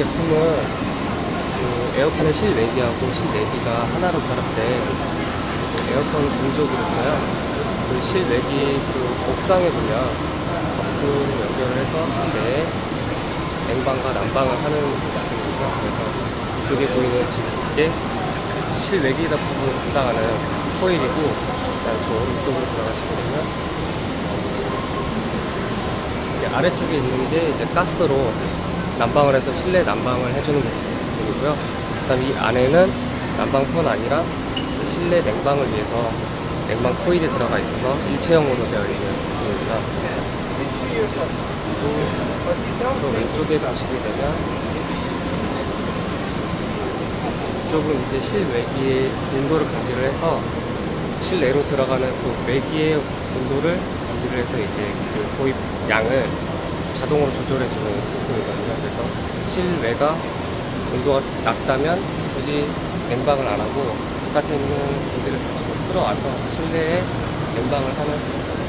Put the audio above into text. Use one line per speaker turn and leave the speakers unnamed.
제품은 그 에어컨의 실외기하고 실내기가 하나로 결합된 에어컨 공조기를 써요. 그 실외기 그 옥상에 보면 버튼을 연결해서 실내에 냉방과 난방을 하는 제품이고요. 그래서 이쪽에 보이는 집게 실외기에다 부분 담당하는 코일이고 그다음 저 오른쪽으로 들어가시게 되면 아래쪽에 있는 게 이제 가스로 난방을 해서 실내 난방을 해주는 부분이고요. 그다음 이 안에는 난방뿐 아니라 실내 냉방을 위해서 냉방 코일이 들어가 있어서 일체형으로 되어 있는 부분입니다. 그리고 또 왼쪽에 보시게 되면 이쪽은 이제 실외기의 온도를 감지를 해서 실내로 들어가는 그 외기의 온도를 감지를 해서 이제 그 도입 양을 자동으로 조절해주는 시스템이거든요. 그래서 실외가 온도가 낮다면 굳이 냉방을 안 하고 바깥에 있는 공기를 가지고 끌어와서 실내에 냉방을 하는